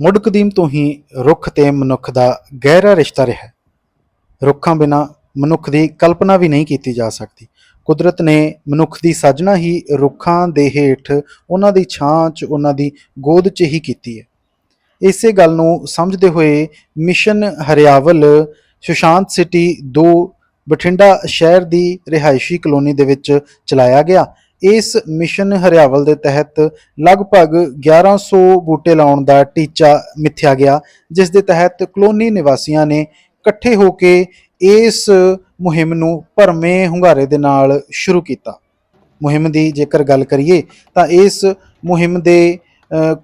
ਮੁੱਢ ਕਦੀਮ ਤੋਂ ਹੀ ਰੁੱਖ ਤੇ ਮਨੁੱਖ ਦਾ ਗਹਿਰਾ ਰਿਸ਼ਤਾ ਰਿਹਾ ਹੈ। ਰੁੱਖਾਂ ਬਿਨਾਂ ਮਨੁੱਖ ਦੀ ਕਲਪਨਾ ਵੀ ਨਹੀਂ ਕੀਤੀ ਜਾ ਸਕਦੀ। ਕੁਦਰਤ ਨੇ ਮਨੁੱਖ ਦੀ ਸਾਜਣਾ ਹੀ ਰੁੱਖਾਂ ਦੇ ਹੇਠ ਉਹਨਾਂ ਦੀ ਛਾਂ 'ਚ ਉਹਨਾਂ ਦੀ ਗੋਦ 'ਚ ਹੀ ਕੀਤੀ ਹੈ। ਇਸੇ ਗੱਲ ਨੂੰ ਸਮਝਦੇ ਹੋਏ ਮਿਸ਼ਨ ਹਰਿਆਵਲ, ਸੁਸ਼ਾਂਤ ਸਿਟੀ 2 ਬਠਿੰਡਾ ਸ਼ਹਿਰ ਦੀ ਰਿਹਾਇਸ਼ੀ ਕਲੋਨੀ ਦੇ ਵਿੱਚ ਚਲਾਇਆ ਗਿਆ। ਇਸ ਮਿਸ਼ਨ ਹਰਿਆਵਲ ਦੇ ਤਹਿਤ ਲਗਭਗ 1100 ਬੂਟੇ ਲਾਉਣ ਦਾ ਟੀਚਾ ਮਿੱਥਿਆ ਗਿਆ, ਜਿਸ ਦੇ ਤਹਿਤ ਕਲੋਨੀ ਨਿਵਾਸੀਆਂ ਨੇ ਇਕੱਠੇ ਹੋ ਕੇ ਇਸ ਮੁਹਿੰਮ ਨੂੰ ਭਰਮੇ ਹੁੰਗਾਰੇ ਦੇ ਨਾਲ ਸ਼ੁਰੂ ਕੀਤਾ। ਮੁਹਿੰਮ ਦੀ ਜੇਕਰ ਗੱਲ ਕਰੀਏ ਤਾਂ ਇਸ ਮੁਹਿੰਮ ਦੇ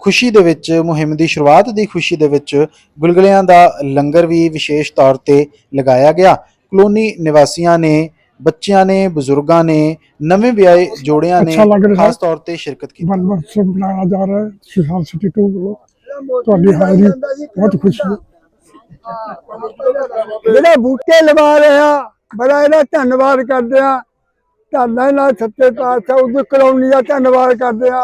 ਖੁਸ਼ੀ ਦੇ ਵਿੱਚ, ਮੁਹਿੰਮ ਦੀ ਸ਼ੁਰੂਆਤ ਦੀ ਖੁਸ਼ੀ ਦੇ ਵਿੱਚ ਗੁਲਗੁਲਿਆਂ ਦਾ ਲੰਗਰ ਵੀ ਵਿਸ਼ੇਸ਼ ਤੌਰ ਤੇ ਲਗਾਇਆ ਗਿਆ। ਕਲੋਨੀ ਨਿਵਾਸੀਆਂ ਨੇ ਬੱਚਿਆਂ ਨੇ ਬਜ਼ੁਰਗਾਂ ਨੇ ਨਵੇਂ ਵਿਆਹੇ ਜੋੜਿਆਂ ਨੇ ਅੱਛਾ ਲੱਗ ਰਿਹਾ ਹੈ। ਖਾਸ ਤੌਰ ਤੇ ਸ਼ਿਰਕਤ ਕੀਤੀ वन वर्ष से मनाया जा रहा है सुशांत सिटी टू को ਤੁਹਾਡੀ ਹਾਜ਼ਰੀ ਬਹੁਤ ਖੁਸ਼ੀ ਹੈ ਜਿਹੜੇ ਬੂਟੇ ਲਵਾ ਰਹੇ ਆ ਬੜਾ ਇਹਦਾ ਧੰਨਵਾਦ ਕਰਦੇ ਆ ਧੰਨਾ ਨਾਲ ਸੱਤੇ ਪਾਤਸ਼ਾਹ ਉਦੋਂ ਕਲੋਨੀ ਦਾ ਧੰਨਵਾਦ ਕਰਦੇ ਆ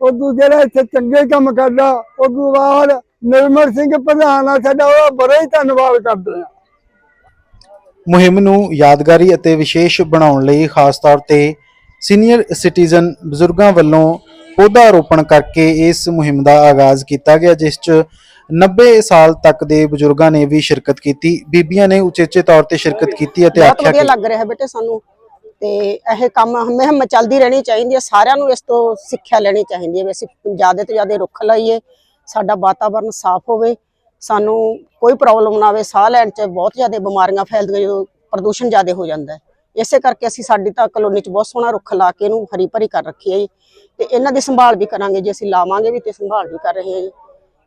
ਉਦੋਂ ਜਿਹੜਾ ਇੱਥੇ ਚੰਗੇ ਕੰਮ ਕਰਦਾ ਉਦੋਂ ਬਾਅਦ ਨਿਰਮਲ ਸਿੰਘ ਪ੍ਰਧਾਨ ਆ ਸਾਡਾ ਉਹਦਾ ਬੜਾ ਹੀ ਧੰਨਵਾਦ ਕਰਦੇ ਆ ਮੁਹਿੰਮ ਨੂੰ ਯਾਦਗਾਰੀ ਅਤੇ ਵਿਸ਼ੇਸ਼ ਬਣਾਉਣ ਲਈ ਖਾਸ ਤੌਰ ਤੇ ਸੀਨੀਅਰ ਸਿਟੀਜ਼ਨ ਬਜ਼ੁਰਗਾਂ ਵੱਲੋਂ ਪੌਦਾ ਰੋਪਣ ਕਰਕੇ ਇਸ ਮੁਹਿੰਮ ਦਾ ਆਗਾਜ਼ ਕੀਤਾ ਗਿਆ ਜਿਸ 'ਚ 90 ਸਾਲ ਤੱਕ ਦੇ ਬਜ਼ੁਰਗਾਂ ਨੇ ਵੀ ਸ਼ਿਰਕਤ ਕੀਤੀ। ਬੀਬੀਆਂ ਨੇ ਉਚੇਚੇ ਤੌਰ ਤੇ ਸ਼ਿਰਕਤ ਕੀਤੀ ਅਤੇ ਬਹੁਤ ਆਖਿਆ ਵਧੀਆ ਕਿ ਲੱਗ ਰਿਹਾ ਬੇਟੇ ਸਾਨੂੰ। ਤੇ ਇਹ ਕੰਮ ਮੁਹਿੰਮ ਚੱਲਦੀ ਰਹਿਣੀ ਚਾਹੀਦੀ ਹੈ। ਸਾਰਿਆਂ ਨੂੰ ਇਸ ਤੋਂ ਸਿੱਖਿਆ ਲੈਣੀ ਚਾਹੀਦੀ ਹੈ ਵੀ ਅਸੀਂ ਜ਼ਿਆਦਾ ਤੋਂ ਜ਼ਿਆਦਾ ਰੁੱਖ ਲਾਈਏ ਸਾਡਾ ਵਾਤਾਵਰਨ ਸਾਫ਼ ਹੋਵੇ। ਸਾਨੂੰ ਕੋਈ ਪ੍ਰੋਬਲਮ ਨਾ ਆਵੇ, ਸਾਹ ਲੈਣ 'ਚ ਬਹੁਤ ਜ਼ਿਆਦਾ ਬਿਮਾਰੀਆਂ ਫੈਲਦੀਆਂ ਜਦੋਂ ਪ੍ਰਦੂਸ਼ਣ ਜ਼ਿਆਦਾ ਹੋ ਜਾਂਦਾ ਹੈ। ਇਸੇ ਕਰਕੇ ਅਸੀਂ ਸਾਡੀ ਤਾਂ ਕਲੋਨੀ 'ਚ ਬਹੁਤ ਸੋਹਣਾ ਰੁੱਖ ਲਾ ਕੇ ਇਹਨੂੰ ਹਰੀ ਭਰੀ ਕਰ ਰੱਖੀ ਹੈ ਜੀ। ਤੇ ਇਹਨਾਂ ਦੀ ਸੰਭਾਲ ਵੀ ਕਰਾਂਗੇ ਜੇ, ਅਸੀਂ ਲਾਵਾਂਗੇ ਵੀ ਤੇ ਸੰਭਾਲ ਵੀ ਕਰ ਰਹੇ ਹਾਂ ਜੀ।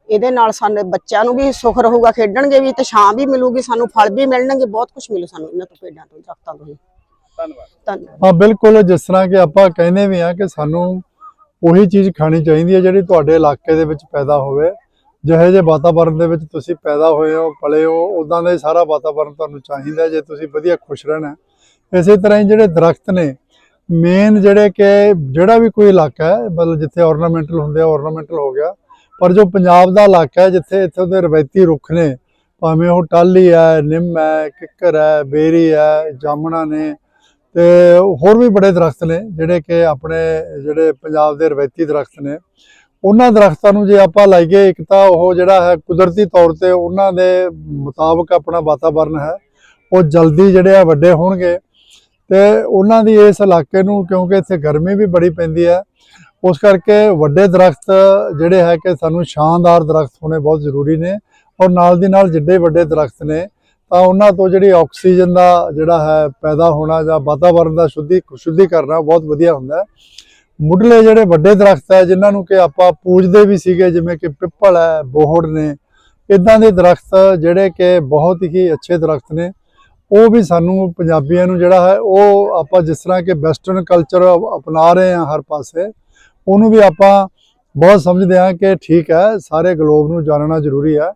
ਇਹਦੇ ਨਾਲ ਸਾਡੇ ਬੱਚਿਆਂ ਨੂੰ ਵੀ ਸੁੱਖ ਰਹੂਗਾ, ਖੇਡਣਗੇ ਵੀ ਤੇ ਛਾਂ ਵੀ ਮਿਲੂਗੀ, ਸਾਨੂੰ ਫਲ ਵੀ ਮਿਲਣਗੇ, ਬਹੁਤ ਕੁਝ ਮਿਲੂ ਸਾਨੂੰ ਇਹਨਾਂ ਤੋਂ ਪੇਡਾਂ ਤੋਂ, ਦਰਖਤਾਂ ਤੋਂ ਹੀ ਧੰਨਵਾਦ। ਹਾਂ, ਬਿਲਕੁਲ, ਜਿਸ ਤਰ੍ਹਾਂ ਕਿ ਆਪਾਂ ਕਹਿੰਦੇ ਵੀ ਆ ਕਿ ਸਾਨੂੰ ਉਹੀ ਚੀਜ਼ ਖਾਣੀ ਚਾਹੀਦੀ ਹੈ ਜਿਹੜੀ ਤੁਹਾਡੇ ਇਲਾਕੇ ਦੇ ਵਿੱਚ ਪੈਦਾ ਹੋਵੇ। ਜਿਹੇ ਜਿਹੇ ਵਾਤਾਵਰਣ ਦੇ ਵਿੱਚ ਤੁਸੀਂ ਪੈਦਾ ਹੋਏ ਹੋ, ਪਲੇ ਹੋ ਉਦਾਂ ਦਾ ਹੀ ਸਾਰਾ ਵਾਤਾਵਰਣ ਤੁਹਾਨੂੰ ਚਾਹੀਦਾ ਜੇ ਤੁਸੀਂ ਵਧੀਆ ਖੁਸ਼ ਰਹਿਣਾ ਹੈ। ਇਸੇ ਤਰ੍ਹਾਂ ਹੀ ਜਿਹੜੇ ਦਰਖਤ ਨੇ ਮੇਨ ਜਿਹੜੇ ਕਿ ਜਿਹੜਾ ਵੀ ਕੋਈ ਇਲਾਕਾ ਹੈ, ਮਤਲਬ ਜਿੱਥੇ ornamental ਹੁੰਦੇ ਆ, ornamental ਹੋ ਗਿਆ, ਪਰ ਜੋ ਪੰਜਾਬ ਦਾ ਇਲਾਕਾ ਹੈ, ਜਿੱਥੇ ਇੱਥੋਂ ਦੇ ਰਵਾਇਤੀ ਰੁੱਖ ਨੇ, ਭਾਵੇਂ ਉਹ ਟਾਹਲੀ ਹੈ, ਨਿੰਮ ਹੈ, ਕਿੱਕਰ ਹੈ, ਬੇਰੀ ਹੈ, ਜਾਮਣਾ ਨੇ, ਤੇ ਹੋਰ ਵੀ ਬੜੇ ਦਰਖਤ ਨੇ, ਜਿਹੜੇ ਕਿ ਆਪਣੇ ਜਿਹੜੇ ਪੰਜਾਬ ਦੇ ਰਵਾਇਤੀ ਦਰਖਤ ਨੇ ਉਹਨਾਂ ਦਰਖਤਾਂ ਨੂੰ ਜੇ ਆਪਾਂ ਲਾਈਏ, ਇੱਕ ਤਾਂ ਉਹ ਜਿਹੜਾ ਹੈ ਕੁਦਰਤੀ ਤੌਰ ਤੇ ਉਹਨਾਂ ਦੇ ਮੁਤਾਬਕ ਆਪਣਾ ਵਾਤਾਵਰਨ ਹੈ, ਉਹ ਜਲਦੀ ਜਿਹੜੇ ਆ ਵੱਡੇ ਹੋਣਗੇ। ਤੇ ਉਹਨਾਂ ਦੀ ਇਸ ਇਲਾਕੇ ਨੂੰ, ਕਿਉਂਕਿ ਇੱਥੇ ਗਰਮੀ ਵੀ ਬੜੀ ਪੈਂਦੀ ਹੈ, ਉਸ ਕਰਕੇ ਵੱਡੇ ਦਰਖਤ ਜਿਹੜੇ ਹੈ ਕਿ ਸਾਨੂੰ ਸ਼ਾਨਦਾਰ ਦਰਖਤ ਹੋਣੇ ਬਹੁਤ ਜ਼ਰੂਰੀ ਨੇ, ਔਰ ਨਾਲ ਦੀ ਨਾਲ ਜਿੱਡੇ ਵੱਡੇ ਦਰਖਤ ਨੇ, ਤਾਂ ਉਹਨਾਂ ਤੋਂ ਜਿਹੜੀ ਆਕਸੀਜਨ ਦਾ ਜਿਹੜਾ ਹੈ ਪੈਦਾ ਹੋਣਾ ਜਾਂ ਵਾਤਾਵਰਣ ਦਾ ਸ਼ੁੱਧੀ ਸ਼ੁੱਧੀ ਕਰਨਾ ਬਹੁਤ ਵਧੀਆ ਹੁੰਦਾ ਹੈ। ਮੁੱਢਲੇ ਜਿਹੜੇ ਵੱਡੇ ਦਰਖਤ ਹੈ, ਜਿਨ੍ਹਾਂ ਨੂੰ ਕਿ ਆਪਾਂ ਪੂਜਦੇ ਵੀ ਸੀਗੇ, ਜਿਵੇਂ ਕਿ ਪਿੱਪਲ ਹੈ, ਬੋਹੜ ਨੇ, ਇਦਾਂ ਦੇ ਦਰਖਤ ਜਿਹੜੇ ਕਿ ਬਹੁਤ ਹੀ ਅੱਛੇ ਦਰਖਤ ਨੇ। ਉਹ ਵੀ ਸਾਨੂੰ ਪੰਜਾਬੀਆਂ ਨੂੰ ਜਿਹੜਾ ਹੈ, ਉਹ ਆਪਾਂ ਜਿਸ ਤਰ੍ਹਾਂ ਕਿ ਵੈਸਟਰਨ ਕਲਚਰ ਅਪਣਾ ਰਹੇ ਹਾਂ ਹਰ ਪਾਸੇ, ਉਹਨੂੰ ਵੀ ਆਪਾਂ ਬਹੁਤ ਸਮਝਦੇ ਹਾਂ ਕਿ ਠੀਕ ਹੈ, ਸਾਰੇ ਗਲੋਬ ਨੂੰ ਜਾਣਨਾ ਜ਼ਰੂਰੀ ਹੈ।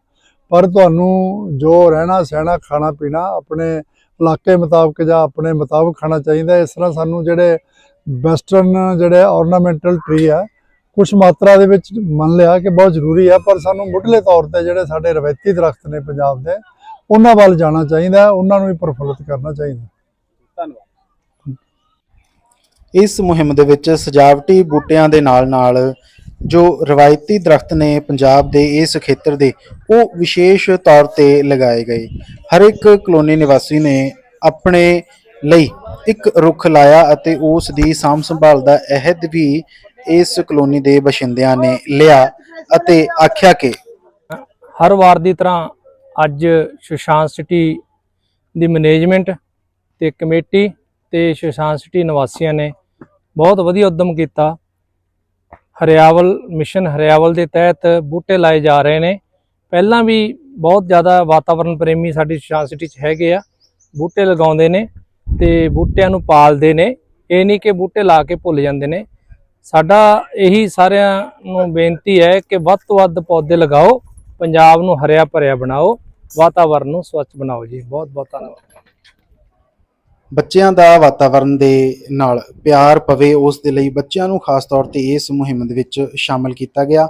ਪਰ ਤੁਹਾਨੂੰ ਜੋ ਰਹਿਣਾ ਸਹਿਣਾ, ਖਾਣਾ ਪੀਣਾ ਆਪਣੇ ਇਲਾਕੇ ਮੁਤਾਬਕ ਜਾਂ ਆਪਣੇ ਮੁਤਾਬਕ ਖਾਣਾ ਚਾਹੀਦਾ ਇਸ ਤਰ੍ਹਾਂ ਸਾਨੂੰ ਜਿਹੜੇ ਵੈਸਟਰਨ ਜਿਹੜੇ ornamental ਟਰੀ ਆ ਕੁਝ ਮਾਤਰਾ ਦੇ ਵਿੱਚ ਮੰਨ ਲਿਆ ਕਿ ਬਹੁਤ ਜ਼ਰੂਰੀ ਹੈ ਪਰ ਸਾਨੂੰ ਮੁੱਢਲੇ ਤੌਰ ਤੇ ਜਿਹੜੇ ਸਾਡੇ ਰਵਾਇਤੀ ਦਰਖਤ ਨੇ ਪੰਜਾਬ ਦੇ, ਉਹਨਾਂ ਵੱਲ ਜਾਣਾ ਚਾਹੀਦਾ, ਉਹਨਾਂ ਨੂੰ ਵੀ ਪ੍ਰਫੁੱਲਿਤ ਕਰਨਾ ਚਾਹੀਦਾ। ਧੰਨਵਾਦ। ਇਸ ਮੁਹਿੰਮ ਦੇ ਵਿੱਚ ਸਜਾਵਟੀ ਬੂਟਿਆਂ ਦੇ ਨਾਲ-ਨਾਲ ਜੋ ਰਵਾਇਤੀ ਦਰਖਤ ਨੇ ਪੰਜਾਬ ਦੇ ਇਸ ਖੇਤਰ ਦੇ, ਉਹ ਵਿਸ਼ੇਸ਼ ਤੌਰ ਤੇ ਲਗਾਏ ਗਏ। ਹਰ ਇੱਕ ਕਲੋਨੀ ਨਿਵਾਸੀ ਨੇ ਆਪਣੇ ਲਈ ਇੱਕ ਰੁੱਖ ਲਾਇਆ ਅਤੇ ਉਸ ਦੀ ਸਾਂਭ ਸੰਭਾਲ ਦਾ ਅਹਿਦ ਵੀ ਇਸ ਕਲੋਨੀ ਦੇ ਬਸ਼ਿੰਦਿਆਂ ਨੇ ਲਿਆ ਅਤੇ ਆਖਿਆ ਕਿ ਹਰ ਵਾਰ ਦੀ ਤਰ੍ਹਾਂ ਅੱਜ ਸੁਸ਼ਾਂਤ ਸਿਟੀ ਦੀ ਮੈਨੇਜਮੈਂਟ ਤੇ ਕਮੇਟੀ ਤੇ ਸੁਸ਼ਾਂਤ ਸਿਟੀ ਨਿਵਾਸੀਆਂ ਨੇ ਬਹੁਤ ਵਧੀਆ ਉਦਮ ਕੀਤਾ। ਹਰਿਆਵਲ ਮਿਸ਼ਨ ਹਰਿਆਵਲ ਦੇ ਤਹਿਤ ਬੂਟੇ ਲਾਏ ਜਾ ਰਹੇ ਨੇ। ਪਹਿਲਾਂ ਵੀ ਬਹੁਤ ਜ਼ਿਆਦਾ ਵਾਤਾਵਰਣ ਪ੍ਰੇਮੀ ਸਾਡੀ ਸੁਸ਼ਾਂਤ ਸਿਟੀ 'ਚ ਹੈਗੇ ਆ। ਬੂਟੇ ਲਗਾਉਂਦੇ ਨੇ। ਤੇ ਬੂਟਿਆਂ ਨੂੰ ਪਾਲਦੇ ਨੇ। ਇਹ ਨਹੀਂ ਕਿ ਬੂਟੇ ਲਾ ਕੇ ਭੁੱਲ ਜਾਂਦੇ ਨੇ। ਸਾਡਾ ਇਹੀ ਸਾਰਿਆਂ ਨੂੰ ਬੇਨਤੀ ਹੈ ਕਿ ਵੱਧ ਤੋਂ ਵੱਧ ਪੌਦੇ ਲਗਾਓ, ਪੰਜਾਬ ਨੂੰ ਹਰਿਆ ਭਰਿਆ ਬਣਾਓ, ਵਾਤਾਵਰਨ ਨੂੰ ਸਵੱਛ ਬਣਾਓ ਜੀ। ਬਹੁਤ ਬਹੁਤ ਧੰਨਵਾਦ। ਬੱਚਿਆਂ ਦਾ ਵਾਤਾਵਰਣ ਦੇ ਨਾਲ ਪਿਆਰ ਪਵੇ, ਉਸ ਦੇ ਲਈ ਬੱਚਿਆਂ ਨੂੰ ਖਾਸ ਤੌਰ ਤੇ ਇਸ ਮੁਹਿੰਮ ਦੇ ਵਿੱਚ ਸ਼ਾਮਲ ਕੀਤਾ ਗਿਆ।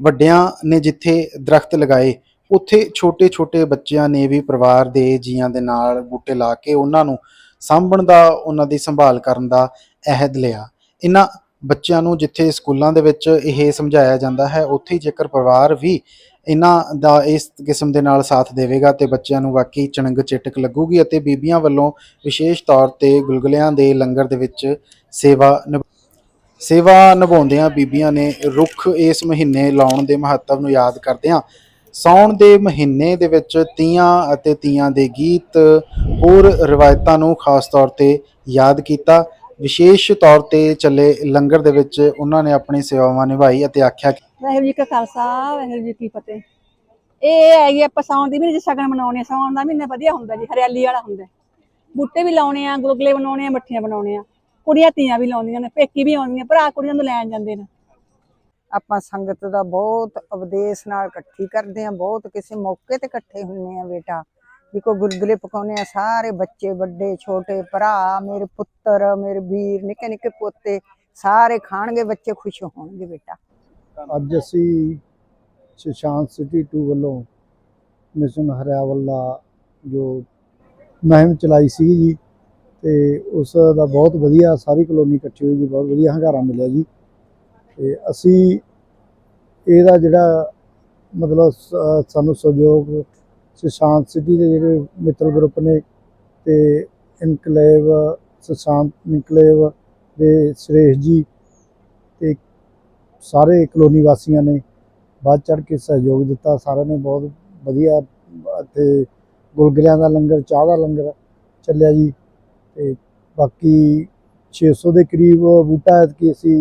ਵੱਡਿਆਂ ਨੇ ਜਿੱਥੇ ਦਰਖਤ ਲਗਾਏ, ਉੱਥੇ ਛੋਟੇ-ਛੋਟੇ ਬੱਚਿਆਂ ਨੇ ਵੀ ਪਰਿਵਾਰ ਦੇ ਜੀਆਂ ਦੇ ਨਾਲ ਬੂਟੇ ਲਾ ਕੇ ਉਹਨਾਂ ਨੂੰ ਸਾਂਭਣ ਦਾ, ਉਹਨਾਂ ਦੀ ਸੰਭਾਲ ਕਰਨ ਦਾ ਅਹਿਦ ਲਿਆ। ਇਹਨਾਂ ਬੱਚਿਆਂ ਨੂੰ ਜਿੱਥੇ ਸਕੂਲਾਂ ਦੇ ਵਿੱਚ ਇਹ ਸਮਝਾਇਆ ਜਾਂਦਾ ਹੈ, ਉੱਥੇ ਜੇਕਰ ਪਰਿਵਾਰ ਵੀ ਇਹਨਾਂ ਦਾ ਇਸ ਕਿਸਮ ਦੇ ਨਾਲ ਸਾਥ ਦੇਵੇਗਾ ਤੇ ਬੱਚਿਆਂ ਨੂੰ ਵਾਕਈ ਚਣੰਗ ਚਿਟਕ ਲੱਗੂਗੀ ਅਤੇ ਬੀਬੀਆਂ ਵੱਲੋਂ ਵਿਸ਼ੇਸ਼ ਤੌਰ ਤੇ ਗੁਲਗੁਲਿਆਂ ਦੇ ਲੰਗਰ ਦੇ ਵਿੱਚ ਸੇਵਾ ਨਿਭ- ਸੇਵਾ ਨਿਭਾਉਂਦਿਆਂ ਬੀਬੀਆਂ ਨੇ ਰੁੱਖ ਇਸ ਮਹੀਨੇ ਲਾਉਣ ਦੇ ਮਹੱਤਵ ਨੂੰ ਯਾਦ ਕਰਦਿਆਂ ਸਾਉਣ ਦੇ ਮਹੀਨੇ ਦੇ ਵਿੱਚ ਤੀਆਂ ਅਤੇ ਤੀਆਂ ਦੇ ਗੀਤ ਹੋਰ ਰਵਾਇਤਾਂ ਨੂੰ ਖਾਸ ਤੌਰ ਤੇ ਯਾਦ ਕੀਤਾ। ਵਿਸ਼ੇਸ਼ ਤੌਰ ਤੇ ਚੱਲੇ ਲੰਗਰ ਦੇ ਵਿੱਚ ਉਹਨਾਂ ਨੇ ਆਪਣੀ ਸੇਵਾਵਾਂ ਨਿਭਾਈ ਅਤੇ ਆਖਿਆ ਕਿ ਵਾਹਿਗੁਰੂ ਜੀ ਕਾ ਖਾਲਸਾ, ਵਾਹਿਗੁਰੂ ਜੀ ਕੀ ਫਤਿਹ। ਇਹ ਹੈਗੀ ਆਪਾਂ ਸਾਉਣ ਦੀ ਮਹੀਨੇ ਚ ਸ਼ਗਨ ਮਨਾਉਣੇ ਆ, ਸਾਉਣ ਦਾ ਮਹੀਨਾ ਵਧੀਆ ਹੁੰਦਾ ਜੀ, ਹਰਿਆਲੀ ਵਾਲਾ ਹੁੰਦਾ। ਬੂਟੇ ਵੀ ਲਾਉਣੇ ਆ, ਗੁਲਗੁਲੇ ਬਣਾਉਣੇ ਆ, ਮੱਠੀਆਂ ਬਣਾਉਣੇ ਆ, ਕੁੜੀਆਂ ਤੀਆਂ ਵੀ ਲਾਉਂਦੀਆਂ ਨੇ, ਪੇਕੀ ਵੀ ਆਉਂਦੀਆਂ, ਭਰਾ ਕੁੜੀਆਂ ਨੂੰ ਲੈਣ ਜਾਂਦੇ ਨੇ। ਆਪਾਂ ਸੰਗਤ ਦਾ ਬਹੁਤ ਉਪਦੇਸ਼ ਨਾਲ ਇਕੱਠੀ ਕਰਦੇ ਆ ਬਹੁਤ ਕਿਸੇ ਮੌਕੇ ਤੇ ਇਕੱਠੇ ਹੁੰਨੇ ਆ ਬੇਟਾ। ਵੀ ਕੋਈ ਗੁਲਗੁਲੇ ਪਕਾਉਨੇ ਆ ਸਾਰੇ ਬੱਚੇ, ਵੱਡੇ, ਛੋਟੇ, ਭਰਾ, ਮੇਰੇ ਪੁੱਤਰ, ਮੇਰੇ ਵੀਰ, ਨਿੱਕੇ ਨਿੱਕੇ ਪੋਤੇ, ਸਾਰੇ ਖਾਣਗੇ, ਬੱਚੇ ਖੁਸ਼ ਹੋਣਗੇ ਬੇਟਾ। ਅੱਜ ਅਸੀਂ ਸ਼ਾਂਤ ਸਿਟੀ 2 ਵੱਲੋਂ ਮਿਸ਼ਨ ਹਰਿਆਵਲ ਦਾ ਜੋ ਮੁਹਿੰਮ ਚਲਾਈ ਸੀ ਜੀ, ਤੇ ਉਸ ਦਾ ਬਹੁਤ ਵਧੀਆ ਸਾਰੀ ਕਲੋਨੀ ਇਕੱਠੀ ਹੋਈ ਜੀ, ਬਹੁਤ ਵਧੀਆ ਹੰਗਾਰਾ ਮਿਲਿਆ ਜੀ। ਤੇ ਅਸੀਂ ਇਹਦਾ ਜਿਹੜਾ ਮਤਲਬ ਸ- ਸਾਨੂੰ ਸਹਿਯੋਗ ਸੁਸ਼ਾਂਤ ਸਿਟੀ ਦੇ ਜਿਹੜੇ ਮਿੱਤਰ ਗਰੁੱਪ ਨੇ ਤੇ ਇਨਕਲੇਵ ਸੁਸ਼ਾਂਤ, ਇਨਕਲੇਵ ਦੇ ਸੁਰੇਸ਼ ਜੀ ਤੇ ਸਾਰੇ ਕਲੋਨੀ ਵਾਸੀਆਂ ਨੇ ਬਾਅਦ ਚੜ ਕੇ ਸਹਿਯੋਗ ਦਿੱਤਾ। ਸਾਰਿਆਂ ਨੇ ਬਹੁਤ ਵਧੀਆ ਅਤੇ ਗੁਲਗਲਿਆਂ ਦਾ ਲੰਗਰ, ਚਾਹ ਦਾ ਲੰਗਰ ਚੱਲਿਆ ਜੀ ਤੇ ਬਾਕੀ 600 ਦੇ ਕਰੀਬ ਬੂਟਾ ਕਿ ਅਸੀਂ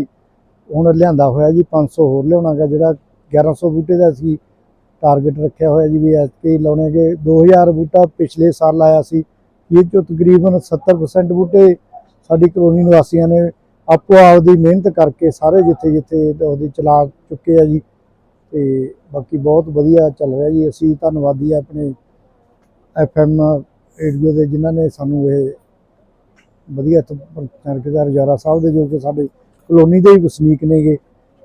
ਹੁਣ ਲਿਆਂਦਾ ਹੋਇਆ ਜੀ 500 ਹੋਰ ਲਿਆਉਣਾਗਾ ਜਿਹੜਾ 1100 ਬੂਟੇ ਦਾ ਅਸੀਂ ਟਾਰਗੇਟ ਰੱਖਿਆ ਹੋਇਆ ਜੀ ਵੀ ਐਤਕੀ ਲਾਉਣੇ ਕਿ 2000 ਬੂਟਾ ਪਿਛਲੇ ਸਾਲ ਲਾਇਆ ਸੀ। ਇਹ ਚੋਂ ਤਕਰੀਬਨ 70% ਬੂਟੇ ਸਾਡੀ ਕਲੋਨੀ ਨਿਵਾਸੀਆਂ ਨੇ ਆਪੋ ਆਪ ਦੀ ਮਿਹਨਤ ਕਰਕੇ ਸਾਰੇ ਜਿੱਥੇ ਜਿੱਥੇ ਉਹਦੀ ਚਲਾ ਚੁੱਕੇ ਆ ਜੀ। ਤੇ ਬਾਕੀ ਬਹੁਤ ਵਧੀਆ ਚੱਲ ਰਿਹਾ ਜੀ। ਅਸੀਂ ਧੰਨਵਾਦੀ ਆ ਆਪਣੇ ਐਫਐਮ ਰੇਡੀਓ ਦੇ ਜਿਨ੍ਹਾਂ ਨੇ ਸਾਨੂੰ ਇਹ ਵਧੀਆ ਚਰਕਦਾਰ ਰਜਾਰਾ ਸਾਹਿਬ ਦੇ ਜੋ ਕਿ ਸਾਡੇ ਕਲੋਨੀ ਦੇ ਹੀ ਵਸਨੀਕ ਨੇਗੇ।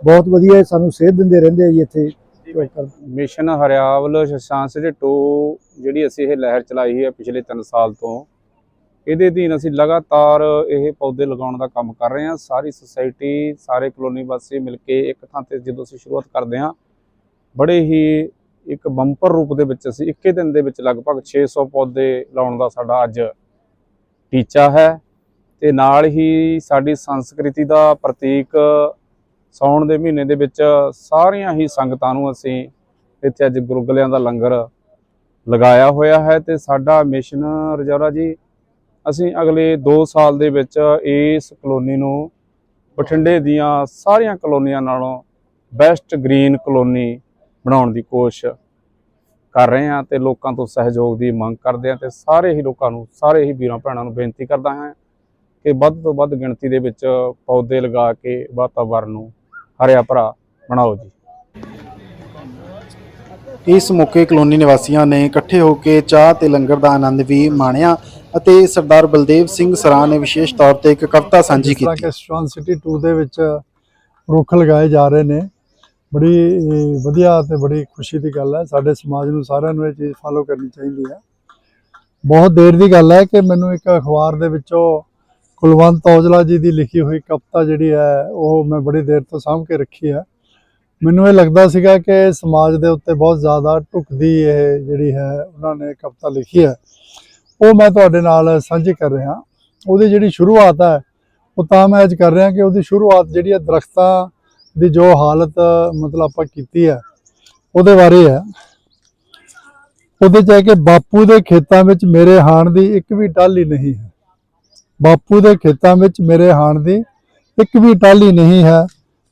ਬਹੁਤ ਵਧੀਆ ਸਾਨੂੰ ਸੇਧ ਦਿੰਦੇ ਰਹਿੰਦੇ ਆ ਜੀ ਇੱਥੇ। ਮਿਸ਼ਨ ਹਰਿਆਵਲ ਸ਼ਾਂਸ ਦੇ ਟੂ ਜਿਹੜੀ ਅਸੀਂ ਇਹ ਲਹਿਰ ਚਲਾਈ ਹੈ ਪਿਛਲੇ 3 ਸਾਲ ਤੋਂ, ਇਹਦੇ ਅਧੀਨ ਅਸੀਂ ਲਗਾਤਾਰ ਇਹ ਪੌਦੇ ਲਗਾਉਣ ਦਾ ਕੰਮ ਕਰ ਰਹੇ ਹਾਂ। ਸਾਰੀ ਸੁਸਾਇਟੀ, ਸਾਰੇ ਕਲੋਨੀ ਵਾਸੀ ਮਿਲ ਕੇ ਇੱਕ ਥਾਂ ਤੇ ਜਦੋਂ ਅਸੀਂ ਸ਼ੁਰੂਆਤ ਕਰਦੇ ਹਾਂ, ਬੜੇ ਹੀ ਇੱਕ ਬੰਪਰ ਰੂਪ ਦੇ ਵਿੱਚ ਅਸੀਂ, ਇੱਕੇ ਦਿਨ ਦੇ ਵਿੱਚ ਲਗਭਗ 600 ਪੌਦੇ ਲਾਉਣ ਦਾ ਸਾਡਾ ਅੱਜ ਟੀਚਾ ਹੈ। ਤੇ ਨਾਲ ਹੀ ਸਾਡੀ ਸੰਸਕ੍ਰਿਤੀ ਦਾ ਪ੍ਰਤੀਕ ਸਾਉਣ ਦੇ ਮਹੀਨੇ ਦੇ ਵਿੱਚ ਸਾਰੀਆਂ ਹੀ ਸੰਗਤਾਂ ਨੂੰ ਅਸੀਂ ਇੱਥੇ ਅੱਜ ਗੁਰਗਲਿਆਂ ਦਾ ਲੰਗਰ ਲਗਾਇਆ ਹੋਇਆ ਹੈ ਤੇ ਸਾਡਾ ਮਿਸ਼ਨ ਰਜੌਰਾ ਜੀ, ਅਸੀਂ ਅਗਲੇ 2 ਸਾਲ ਦੇ ਵਿੱਚ ਇਸ ਕਲੋਨੀ ਨੂੰ ਬਠਿੰਡੇ ਦੀਆਂ ਸਾਰੀਆਂ ਕਲੋਨੀਆਂ ਨਾਲੋਂ ਬੈਸਟ ਗ੍ਰੀਨ ਕਲੋਨੀ ਬਣਾਉਣ ਦੀ ਕੋਸ਼ਿਸ਼ ਕਰ ਰਹੇ ਹਾਂ ਤੇ ਲੋਕਾਂ ਤੋਂ ਸਹਿਯੋਗ ਦੀ ਮੰਗ ਕਰਦੇ ਹਾਂ ਤੇ ਸਾਰੇ ਹੀ ਲੋਕਾਂ ਨੂੰ, ਸਾਰੇ ਹੀ ਵੀਰਾਂ ਭੈਣਾਂ ਨੂੰ ਬੇਨਤੀ ਕਰਦਾ ਹਾਂ ਕਿ ਵੱਧ ਤੋਂ ਵੱਧ ਗਿਣਤੀ ਦੇ ਵਿੱਚ ਪੌਦੇ ਲਗਾ ਕੇ ਵਾਤਾਵਰਨ ਨੂੰ ਹਰਿਆ ਭਰਾ ਬਣਾਓ ਜੀ। ਇਸ ਮੌਕੇ ਕਲੋਨੀ ਨਿਵਾਸੀਆਂ ਨੇ ਇਕੱਠੇ ਹੋ ਕੇ ਚਾਹ ਤੇ ਲੰਗਰ ਦਾ ਆਨੰਦ ਵੀ ਮਾਣਿਆ ਅਤੇ ਸਰਦਾਰ ਬਲਦੇਵ ਸਿੰਘ ਸਰਾਂ ਨੇ ਵਿਸ਼ੇਸ਼ ਤੌਰ ਤੇ ਇੱਕ ਕਵਿਤਾ ਸਾਂਝੀ ਕੀਤੀ। ਕਿ ਸਟਰੋਨ ਸਿਟੀ 2 ਦੇ ਵਿੱਚ ਰੁੱਖ ਲਗਾਏ ਜਾ ਰਹੇ ਨੇ। ਬੜੀ ਵਧੀਆ ਤੇ ਬੜੀ ਖੁਸ਼ੀ ਦੀ ਗੱਲ ਹੈ। ਸਾਡੇ ਸਮਾਜ ਨੂੰ ਸਾਰਿਆਂ ਨੂੰ ਇਹ ਚੀਜ਼ ਫਾਲੋ ਕਰਨੀ ਚਾਹੀਦੀ ਹੈ। ਬਹੁਤ ਦੇਰ ਦੀ ਗੱਲ ਹੈ ਕਿ ਮੈਨੂੰ ਇੱਕ ਅਖਬਾਰ ਦੇ ਵਿੱਚੋਂ ਕੁਲਵੰਤ ਔਜਲਾ ਜੀ ਦੀ ਲਿਖੀ ਹੋਈ ਕਵਿਤਾ ਜਿਹੜੀ ਹੈ, ਉਹ ਮੈਂ ਬੜੀ ਦੇਰ ਤੋਂ ਸਾਂਭ ਕੇ ਰੱਖੀ ਹੈ। ਮੈਨੂੰ ਇਹ ਲੱਗਦਾ ਸੀਗਾ ਕਿ ਸਮਾਜ ਦੇ ਉੱਤੇ ਬਹੁਤ ਜ਼ਿਆਦਾ ਢੁਕਦੀ ਇਹ ਜਿਹੜੀ ਹੈ, ਉਹਨਾਂ ਨੇ ਕਵਿਤਾ ਲਿਖੀ ਹੈ। ਉਹ ਮੈਂ ਤੁਹਾਡੇ ਨਾਲ ਸਾਂਝੀ ਕਰ ਰਿਹਾ। ਉਹਦੀ ਜਿਹੜੀ ਸ਼ੁਰੂਆਤ ਹੈ, ਉਹ ਤਾਂ ਮੈਂ ਅੱਜ ਕਰ ਰਿਹਾ ਕਿ ਉਹਦੀ ਸ਼ੁਰੂਆਤ ਜਿਹੜੀ ਹੈ, ਦਰਖਤਾਂ ਦੀ ਜੋ ਹਾਲਤ, ਮਤਲਬ ਆਪਾਂ ਕੀਤੀ ਹੈ, ਉਹਦੇ ਬਾਰੇ ਹੈ। ਉਹਦੇ ਚ ਹੈ ਕਿ ਬਾਪੂ ਦੇ ਖੇਤਾਂ ਵਿੱਚ ਮੇਰੇ ਹਾਣ ਦੀ ਇੱਕ ਵੀ ਟਾਹਲੀ ਨਹੀਂ ਹੈ। ਬਾਪੂ ਦੇ ਖੇਤਾਂ ਵਿੱਚ ਮੇਰੇ ਹਾਣ ਦੀ ਇੱਕ ਵੀ ਟਾਹਲੀ ਨਹੀਂ ਹੈ,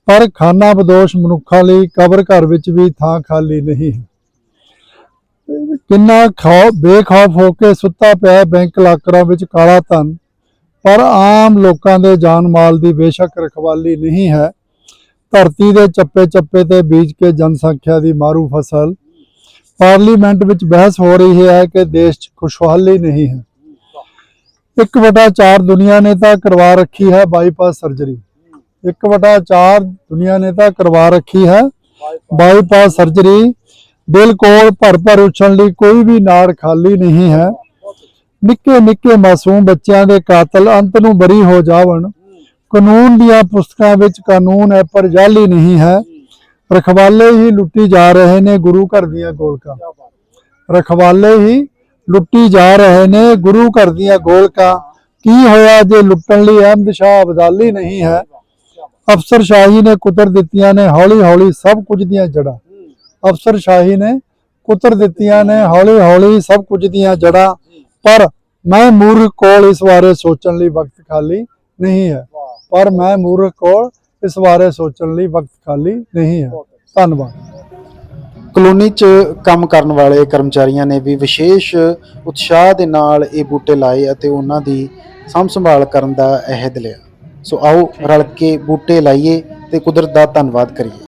ਪਰ ਖਾਨਾ ਬਦੋਸ਼ ਮਨੁੱਖਾਂ ਲਈ ਕਬਰ ਘਰ ਵਿੱਚ ਵੀ ਥਾਂ ਖਾਲੀ ਨਹੀਂ ਹੈ। ਕਿੰਨਾ ਖੌਫ ਬੇਖੌਫ ਹੋ ਕੇ ਸੁੱਤਾ ਪਿਆ ਬੈਂਕ ਲਾਕਰਾਂ ਵਿੱਚ ਕਾਲਾ ਧਨ, ਪਰ ਆਮ ਲੋਕਾਂ ਦੇ ਜਾਨ ਮਾਲ ਦੀ ਬੇਸ਼ੱਕ ਰਖਵਾਲੀ ਨਹੀਂ ਹੈ। ਧਰਤੀ ਦੇ ਚੱਪੇ ਚੱਪੇ ਤੇ ਬੀਜ ਕੇ ਜਨਸੰਖਿਆ ਦੀ ਮਾਰੂ ਫਸਲ, ਪਾਰਲੀਮੈਂਟ ਵਿੱਚ ਬਹਿਸ ਹੋ ਰਹੀ ਹੈ ਕਿ ਦੇਸ਼ 'ਚ ਖੁਸ਼ਹਾਲੀ ਨਹੀਂ ਹੈ। ਇੱਕ ਵਟਾ ਚਾਰ ਦੁਨੀਆ ਨੇ ਤਾਂ ਕਰਵਾ ਰੱਖੀ ਹੈ ਬਾਈਪਾਸ ਸਰਜਰੀ। ਇੱਕ ਵਟਾ ਚਾਰ ਦੁਨੀਆ ਨੇ ਤਾਂ ਕਰਵਾ ਰੱਖੀ ਹੈ ਬਾਈਪਾਸ ਸਰਜਰੀ। ਦਿਲ ਕੋਲ ਭਰ ਭਰ ਉੱਛਣ ਲਈ ਕੋਈ ਵੀ ਨਾੜ ਖਾਲੀ ਨਹੀਂ ਹੈ। ਨਿੱਕੇ ਨਿੱਕੇ ਮਾਸੂਮ ਬੱਚਿਆਂ ਦੇ ਕਾਤਲ ਅੰਤ ਨੂੰ ਬਰੀ ਹੋ ਜਾਵਣ। ਕਾਨੂੰਨ ਦੀਆਂ ਪੁਸਤਕਾਂ ਵਿੱਚ ਕਾਨੂੰਨ ਹੈ, ਪਰ ਜਾਲੀ ਨਹੀਂ ਹੈ। ਰਖਵਾਲੇ ਹੀ ਲੁੱਟੀ ਜਾ ਰਹੇ ਨੇ ਗੁਰੂ ਘਰ ਦੀਆਂ ਗੋਲਕਾਂ। ਰਖਵਾਲੇ ਹੀ ਲੁੱਟੀ ਜਾ ਰਹੇ ਨੇ, ਗੁਰੂ ਘਰ ਦੀਆਂ ਗੋਲਕਾਂ। ਕੀ ਹੋਇਆ ਜੇ ਲੁੱਟਣ ਲਈ ਅਹਿਮਦ ਸ਼ਾਹ ਅਬਦਾਲੀ ਨਹੀਂ ਹੈ? ਅਫਸਰ ਸ਼ਾਹੀ ਨੇ ਕੁਤਰ ਦਿੱਤੀਆਂ ਨੇ ਹੌਲੀ ਹੌਲੀ ਸਭ ਕੁਝ ਦੀਆਂ ਜੜਾਂ ਅਫਸਰ ਸ਼ਾਹੀ ਨੇ ਕੁਤਰ ਦਿੱਤੀਆਂ ਨੇ ਹੌਲੀ ਹੌਲੀ ਸਭ ਕੁਝ ਦੀਆਂ ਜੜਾਂ ਪਰ ਮੈਂ ਮੂਰਖ ਕੋਲ ਇਸ ਬਾਰੇ ਸੋਚਣ ਲਈ ਵਕਤ ਖਾਲੀ ਨਹੀਂ ਹੈ। ਪਰ ਮੈਂ ਮੂਰਖ ਕੋਲ ਇਸ ਬਾਰੇ ਸੋਚਣ ਲਈ ਵਕਤ ਖਾਲੀ ਨਹੀਂ ਹੈ। ਧੰਨਵਾਦ। ਕਲੋਨੀ 'ਚ ਕੰਮ ਕਰਨ ਵਾਲੇ ਕਰਮਚਾਰੀਆਂ ਨੇ ਵੀ ਵਿਸ਼ੇਸ਼ ਉਤਸ਼ਾਹ ਦੇ ਨਾਲ ਇਹ ਬੂਟੇ ਲਾਏ ਅਤੇ ਉਹਨਾਂ ਦੀ ਸਾਂਭ ਸੰਭਾਲ ਕਰਨ ਦਾ ਅਹਿਦ ਲਿਆ। ਸੋ ਆਓ ਰਲ ਕੇ ਬੂਟੇ ਲਾਈਏ ਤੇ ਕੁਦਰਤ ਦਾ ਧੰਨਵਾਦ ਕਰੀਏ।